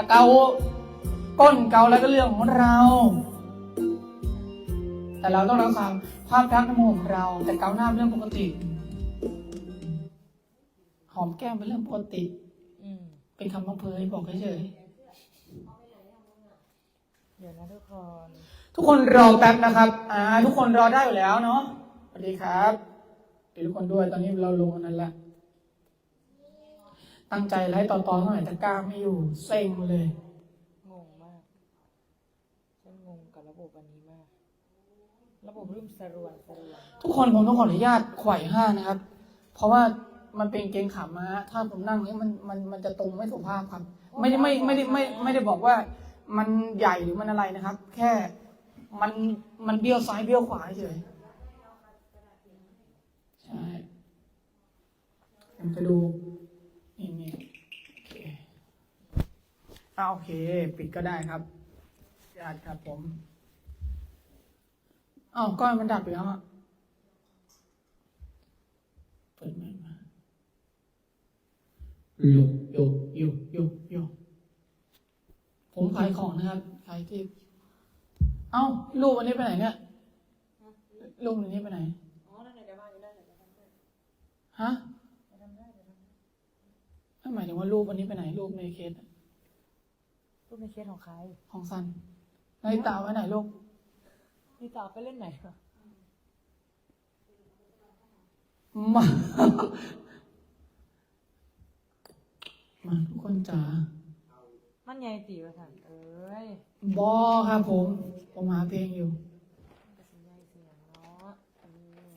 จะเกาก้นเกาแล้วก็เรื่องของเรา แต่เราต้องรักษาภาพลักษณ์น้ำมูกของเรา แต่เกาหน้าเป็นเรื่องปกติ หอมแก้มเป็นเรื่องปกติอืมเป็นคำบังเพยบอกเฉยเดี๋ยวนะทุกคนๆทุกคนรอแป๊บนะครับ อ่า ทุกคนรอได้อยู่แล้วเนาะสวัสดีครับเดี๋ยวทุกคนด้วยตอนนี้เราลงอันนั้นละ ตั้งใจไล่ตอนตอนเท่าไหร่ตะกร้าไม่อยู่เซ็งเลย งงมากฉันงงกับระบบอันนี้มาก ระบบรุ่มสรวนสรวนทุกคนผมต้องขออนุญาตไขว่ห้างนะครับ เพราะว่ามันเป็นเกงขาม้า ถ้าผมนั่งนี้มันมันมันจะตรงไม่สุภาพครับ ไม่ได้ไม่ไม่ได้ไม่ไม่ได้บอกว่า มันใหญ่หรือมันอะไรนะครับ แค่มันมันเบี้ยวซ้ายเบี้ยวขวาเฉยใช่ผมจะดูนี่นี่โอเค อ่าโอเค ปิดก็ได้ครับญาติครับผมอ้าวก้อยมันดับไปแล้วอะเปิดใหม่มาโยโยโยโยโยผมขายของนะครับขายที่เอ้าลูกวันนี้ไปไหนเนี่ยลูกวันนี้ไปไหนอ๋อนั่นไหนจะมาอยู่นั่นไหนจะทำได้ฮะจะทำได้จะทำได้ไม่หมายถึงว่าลูกวันนี้ไปไหนลูกในเคสอะ รูปในเคสของใครของซันนาฬิตาไว้ไหนลูกนี่ต่อไปเล่นไหนวะมามาทุกคนจ๋ามันไงตีประสันเอ้ยบอครับผม ผมหาเพลงอยู่มันก็สีใหญ่เสียงเนาะเออ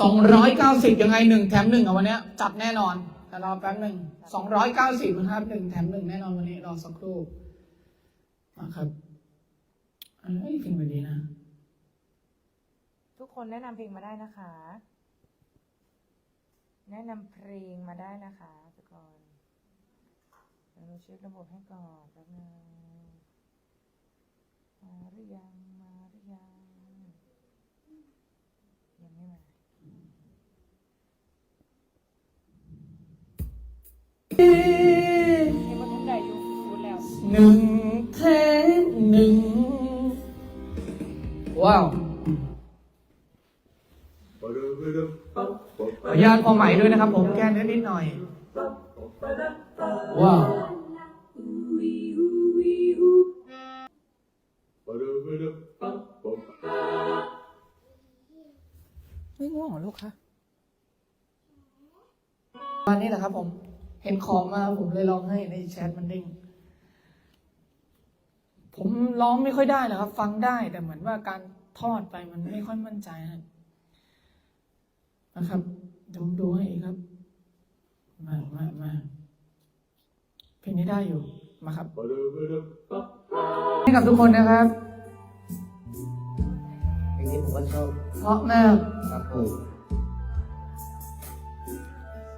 สองร้อยเก้าสิบยังไงหนึ่งแถมหนึ่งเอาวันเนี้ยจัดแน่นอน แต่รอแป๊บหนึ่งสองร้อยเก้าสิบนะครับหนึ่งแถมหนึ่งแน่นอนวันนี้รอสักครู่มาครับเอ้เพลงดีนะ ทุกคนแนะนำเพลงมาได้นะคะ แนะนำเพลงมาได้นะคะทุกคนเดี๋ยวเราเช็คระบบให้ก่อนแป๊บนึงมาหรือยัง ว้าวขออนุญาตความหมายด้วยนะครับ ผมแก้นิดนิดหน่อย ว้าวไม่ง่วงเหรอลูกคะวันนี้แหละครับผม เห็นของมาผมเลยลองให้ในแชทมันเด้ง ผมร้องไม่ค่อยได้นะครับ ฟังได้แต่เหมือนว่าการทอดไปมันไม่ค่อยมั่นใจนะนะครับเดี๋ยวผมดูให้อีกครับ มามามาเพลงนี้ได้อยู่มาครับให้กับทุกคนนะครับเพลงนี้ผมก็ชอบเพราะมากครับผม